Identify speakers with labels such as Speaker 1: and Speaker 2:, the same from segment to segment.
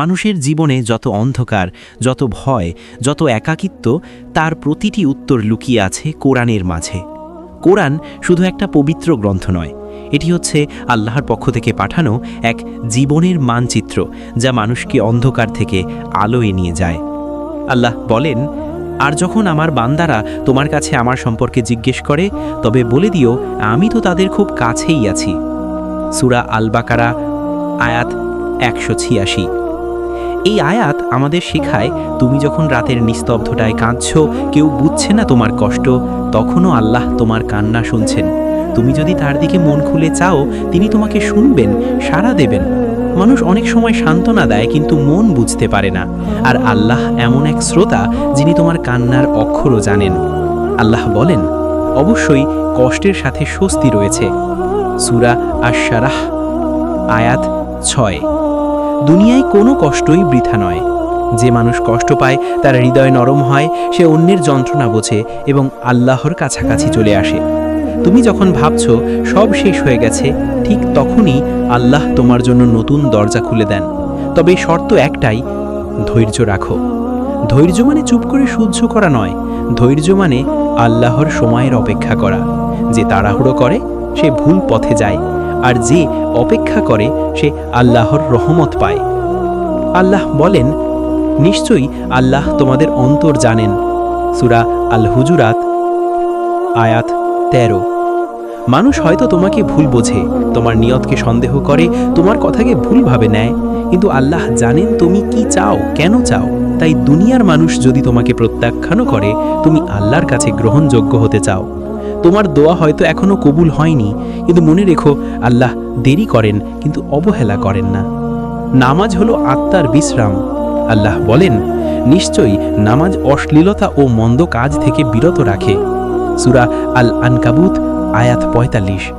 Speaker 1: মানুষের জীবনে যত অন্ধকার, যত ভয়, যত একাকিত্ব, তার প্রতিটি উত্তর লুকিয়ে আছে কোরআনের মাঝে। কোরআন শুধু একটা পবিত্র গ্রন্থ নয়, এটি হচ্ছে আল্লাহর পক্ষ থেকে পাঠানো এক জীবনের মানচিত্র যা মানুষকে অন্ধকার থেকে আলোয় নিয়ে যায়। আল্লাহ বলেন, আর যখন আমার বান্দারা তোমার কাছে আমার সম্পর্কে জিজ্ঞেস করে, তবে বলে দিও, আমি তো তাদের খুব কাছেই আছি। সুরা আল বাকারা আয়াত একশো ছিয়াশি। এই আয়াত আমাদের শেখায়, তুমি যখন রাতের নিস্তব্ধতায় কাঁদছ, কেউ বুঝছে না তোমার কষ্ট, তখনও আল্লাহ তোমার কান্না শুনছেন। তুমি যদি তার দিকে মন খুলে চাও, তিনি তোমাকে শুনবেন, সাড়া দেবেন। মানুষ অনেক সময় সান্ত্বনা দেয়, কিন্তু মন বুঝতে পারে না। আর আল্লাহ এমন এক শ্রোতা, যিনি তোমার কান্নার অক্ষরও জানেন। আল্লাহ বলেন, অবশ্যই কষ্টের সাথে স্বস্তি রয়েছে। সুরা আশারাহ আয়াত ছয়। দুনিয়ায় কোনো কষ্টই বৃথা নয়। যে মানুষ কষ্ট পায়, তার হৃদয় নরম হয়, সে অন্যের যন্ত্রণা বোঝে এবং আল্লাহর কাছাকাছি চলে আসে। তুমি যখন ভাবছ, সব শেষ হয়ে গেছে, ঠিক তখনই আল্লাহ তোমার জন্য নতুন দরজা খুলে দেন। তবে শর্ত একটাই, ধৈর্য রাখো। ধৈর্য মানে চুপ করে সহ্য করা নয়। ধৈর্য মানে আল্লাহর সময়ের অপেক্ষা করা। যে তাড়াহুড়ো করে, সে ভুল পথে যায়। আর যে অপেক্ষা করে, সে আল্লাহর রহমত পায়। আল্লাহ বলেন, নিশ্চয়ই আল্লাহ তোমাদের অন্তর জানেন। সুরা আল হুজুরাত আয়াত তেরো। মানুষ হয়তো তোমাকে ভুল বোঝে, তোমার নিয়তকে সন্দেহ করে, তোমার কথাকে ভুলভাবে নেয়, কিন্তু আল্লাহ জানেন তুমি কি চাও, কেন চাও। তাই দুনিয়ার মানুষ যদি তোমাকে প্রত্যাখ্যানও করে, তুমি আল্লাহর কাছে গ্রহণযোগ্য হতে চাও। তোমার দোয়া হয়তো এখনও কবুল হয়নি। কিন্তু মনে রেখো, আল্লাহ দেরি করেন, কিন্তু অবহেলা করেন না। নামাজ হলো আত্মার বিশ্রাম। আল্লাহ বলেন, নিশ্চয়ই নামাজ অশ্লীলতা ও মন্দ কাজ থেকে বিরত রাখে। সুরা আল আনকাবুত আয়াত পঁয়তাল্লিশ।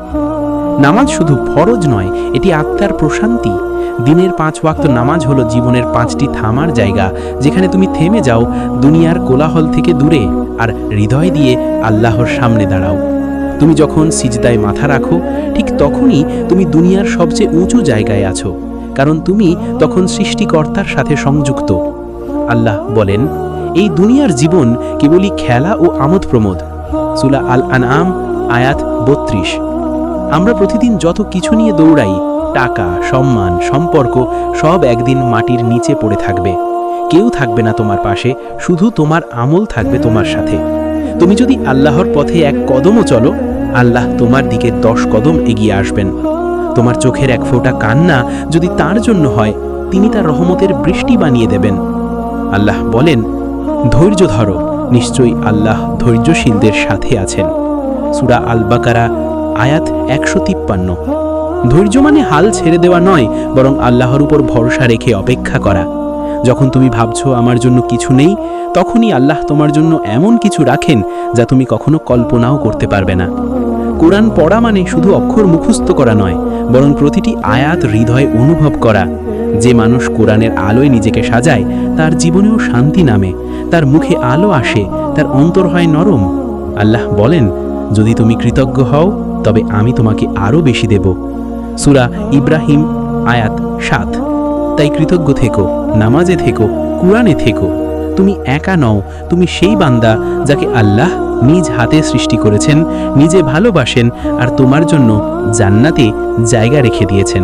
Speaker 1: নামাজ শুধু ফরজ নয়, এটি আত্মার প্রশান্তি। দিনের পাঁচ ওয়াক্ত নামাজ হলো জীবনের পাঁচটি থামার জায়গা, যেখানে তুমি থেমে যাও, দুনিয়ার কোলাহল থেকে দূরে, আর হৃদয় দিয়ে আল্লাহর সামনে দাঁড়াও। তুমি যখন সিজদায় মাথা রাখো, ঠিক তখনই তুমি দুনিয়ার সবচেয়ে উঁচু জায়গায় আছো, কারণ তুমি তখন সৃষ্টিকর্তার সাথে সংযুক্ত। আল্লাহ বলেন, এই দুনিয়ার জীবন কেবলই খেলা ও আমোদ প্রমোদ। সুলা আল আনআম আয়াত বত্রিশ। আমরা প্রতিদিন যত কিছু নিয়ে দৌড়াই টাকা, সম্মান, সম্পর্ক সব একদিন মাটির নিচে পড়ে থাকবে। কেউ থাকবে না তোমার পাশে, শুধু তোমার আমল থাকবে তোমার সাথে। তুমি যদি আল্লাহর পথে এক কদমও চলো, আল্লাহ তোমার দিকে দশ কদম এগিয়ে আসবেন। তোমার চোখের এক ফোঁটা কান্না যদি তার জন্য হয়, তিনি তার রহমতের বৃষ্টি বানিয়ে দেবেন। আল্লাহ বলেন, ধৈর্য ধরো, নিশ্চয়ই আল্লাহ ধৈর্যশীলদের সাথে আছেন। সুরা আল বাকারা আয়াত একশো তিপ্পান্ন। ধৈর্য মানে হাল ছেড়ে দেওয়া নয়, বরং আল্লাহর উপর ভরসা রেখে অপেক্ষা করা। যখন তুমি ভাবছ আমার জন্য কিছু নেই, তখনই আল্লাহ তোমার জন্য এমন কিছু রাখেন যা তুমি কখনো কল্পনাও করতে পারবে না। কোরআন পড়া মানে শুধু অক্ষর মুখস্থ করা নয়, বরং প্রতিটি আয়াত হৃদয়ে অনুভব করা। যে মানুষ কোরআনের আলোয় নিজেকে সাজায়, তার জীবনেও শান্তি নামে, তার মুখে আলো আসে, তার অন্তর হয় নরম। আল্লাহ বলেন, যদি তুমি কৃতজ্ঞ হও, তবে আমি তোমাকে আরও বেশি দেব। সুরা ইব্রাহিম আয়াত সাত। তাই কৃতজ্ঞ থেকো, নামাজে থেকো, কুরআনে থেকো। তুমি একা নও, তুমি সেই বান্দা যাকে আল্লাহ নিজ হাতে সৃষ্টি করেছেন, নিজে ভালোবাসেন আর তোমার জন্য জান্নাতে জায়গা রেখে দিয়েছেন।